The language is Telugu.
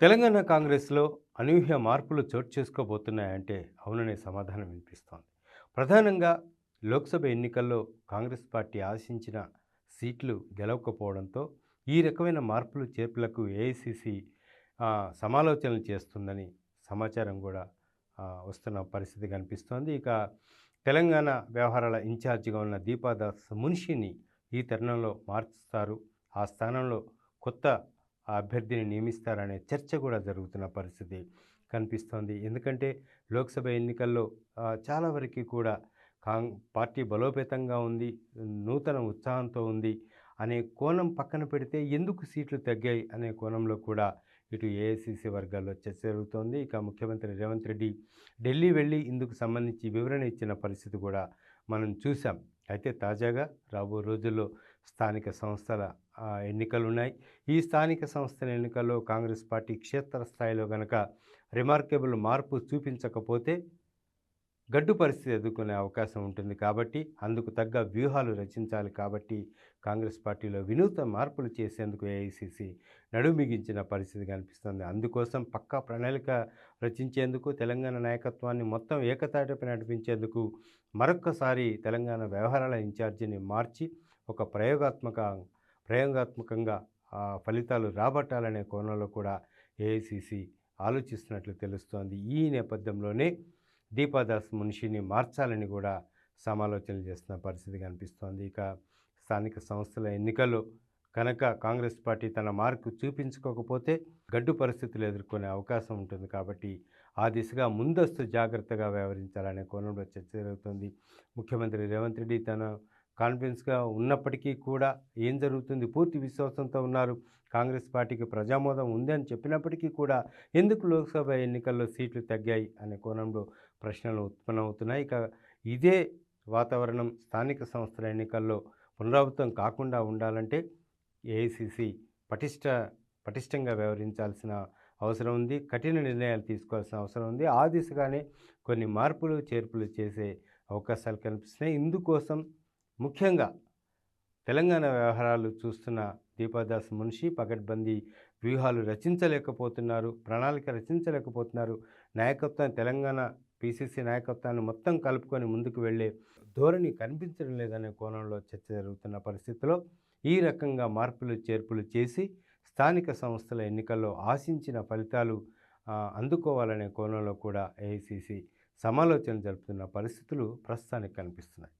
తెలంగాణ కాంగ్రెస్లో అనూహ్య మార్పులు చోటు చేసుకోబోతున్నాయంటే అవుననే సమాధానం వినిపిస్తోంది. ప్రధానంగా లోక్సభ ఎన్నికల్లో కాంగ్రెస్ పార్టీ ఆశించిన సీట్లు గెలవకపోవడంతో ఈ రకమైన మార్పులు చేర్పులకు ఏఐసిసి సమాలోచనలు చేస్తుందని సమాచారం కూడా వస్తున్న పరిస్థితి కనిపిస్తోంది. ఇక తెలంగాణ వ్యవహారాల ఇన్ఛార్జిగా ఉన్న దీపాదాస్ మున్షిని ఈ తరుణంలో మార్చుతారు. ఆ స్థానంలో కొత్త అభ్యర్థిని నియమిస్తారనే చర్చ కూడా జరుగుతున్న పరిస్థితి కనిపిస్తోంది. ఎందుకంటే లోక్సభ ఎన్నికల్లో చాలా వరకు కూడా కాంగ్ పార్టీ బలోపేతంగా ఉంది నూతన ఉత్సాహంతో ఉంది అనే కోణం పక్కన పెడితే ఎందుకు సీట్లు తగ్గాయి అనే కోణంలో కూడా ఇటు ఏఐసిసి వర్గాల్లో చర్చ జరుగుతోంది. ఇక ముఖ్యమంత్రి రేవంత్ రెడ్డి ఢిల్లీ వెళ్ళి ఇందుకు సంబంధించి వివరణ ఇచ్చిన పరిస్థితి కూడా మనం చూసాం అయితే తాజాగా రాబో రోజుల్లో స్థానిక సంస్థల ఎన్నికలు ఉన్నాయి ఈ స్థానిక సంస్థల ఎన్నికల్లో కాంగ్రెస్ పార్టీ క్షేత్రస్థాయిలో గనక రిమార్కబుల్ మార్పు చూపించకపోతే గడ్డు పరిస్థితి ఎదుర్కొనే అవకాశం ఉంటుంది కాబట్టి అందుకు తగ్గ వ్యూహాలు రచించాలి కాబట్టి కాంగ్రెస్ పార్టీలో వినూత్న మార్పులు చేసేందుకు ఏఐసిసి నడుమిగించిన పరిస్థితి కనిపిస్తుంది. అందుకోసం పక్కా ప్రణాళిక రచించేందుకు తెలంగాణ నాయకత్వాన్ని మొత్తం ఏకతాటిపై నడిపించేందుకు మరొక్కసారి తెలంగాణ వ్యవహారాల ఇన్ఛార్జిని మార్చి ఒక ప్రయోగాత్మక ప్రయోగాత్మకంగా ఫలితాలు రాబట్టాలనే కోణంలో కూడా ఏఐసిసి ఆలోచిస్తున్నట్లు తెలుస్తోంది. ఈ నేపథ్యంలోనే దీపాదాస్ మునిషిని మార్చాలని కూడా సమాలోచనలు చేస్తున్న పరిస్థితి కనిపిస్తోంది. ఇక స్థానిక సంస్థల ఎన్నికల్లో కనుక కాంగ్రెస్ పార్టీ తన మార్కు చూపించుకోకపోతే గడ్డు పరిస్థితులు ఎదుర్కొనే అవకాశం ఉంటుంది కాబట్టి ఆ దిశగా ముందస్తు జాగ్రత్తగా వ్యవహరించాలనే కోణంలో చర్చ జరుగుతుంది. ముఖ్యమంత్రి రేవంత్ రెడ్డి తన కాన్ఫిడెన్స్గా ఉన్నప్పటికీ కూడా ఏం జరుగుతుంది? పూర్తి విశ్వాసంతో ఉన్నారు. కాంగ్రెస్ పార్టీకి ప్రజామోదం ఉంది అని చెప్పినప్పటికీ కూడా ఎందుకు లోక్సభ ఎన్నికల్లో సీట్లు తగ్గాయి అనే కోణంలో ప్రశ్నలు ఉత్పన్నమవుతున్నాయి. ఇక ఇదే వాతావరణం స్థానిక సంస్థల ఎన్నికల్లో పునరావృతం కాకుండా ఉండాలంటే ఏఐసిసి పటిష్ట పటిష్టంగా వ్యవహరించాల్సిన అవసరం ఉంది. కఠిన నిర్ణయాలు తీసుకోవాల్సిన అవసరం ఉంది. ఆ దిశగానే కొన్ని మార్పులు చేర్పులు చేసే అవకాశాలు కనిపిస్తున్నాయి. ఇందుకోసం ముఖ్యంగా తెలంగాణ వ్యవహారాలు చూస్తున్న దీపాదాస్ మున్షి పకడ్బందీ వ్యూహాలు రచించలేకపోతున్నారు ప్రణాళిక రచించలేకపోతున్నారు. నాయకత్వం తెలంగాణ పిసిసి నాయకత్వాన్ని మొత్తం కలుపుకొని ముందుకు వెళ్ళే ధోరణి కనిపించడం లేదనే కోణంలో చర్చ జరుగుతున్న పరిస్థితిలో ఈ రకంగా మార్పులు చేర్పులు చేసి స్థానిక సంస్థల ఎన్నికల్లో ఆశించిన ఫలితాలు అందుకోవాలనే కోణంలో కూడా ఏఐసిసి సమాలోచన జరుపుతున్న పరిస్థితులు ప్రస్తుతానికి కనిపిస్తున్నాయి.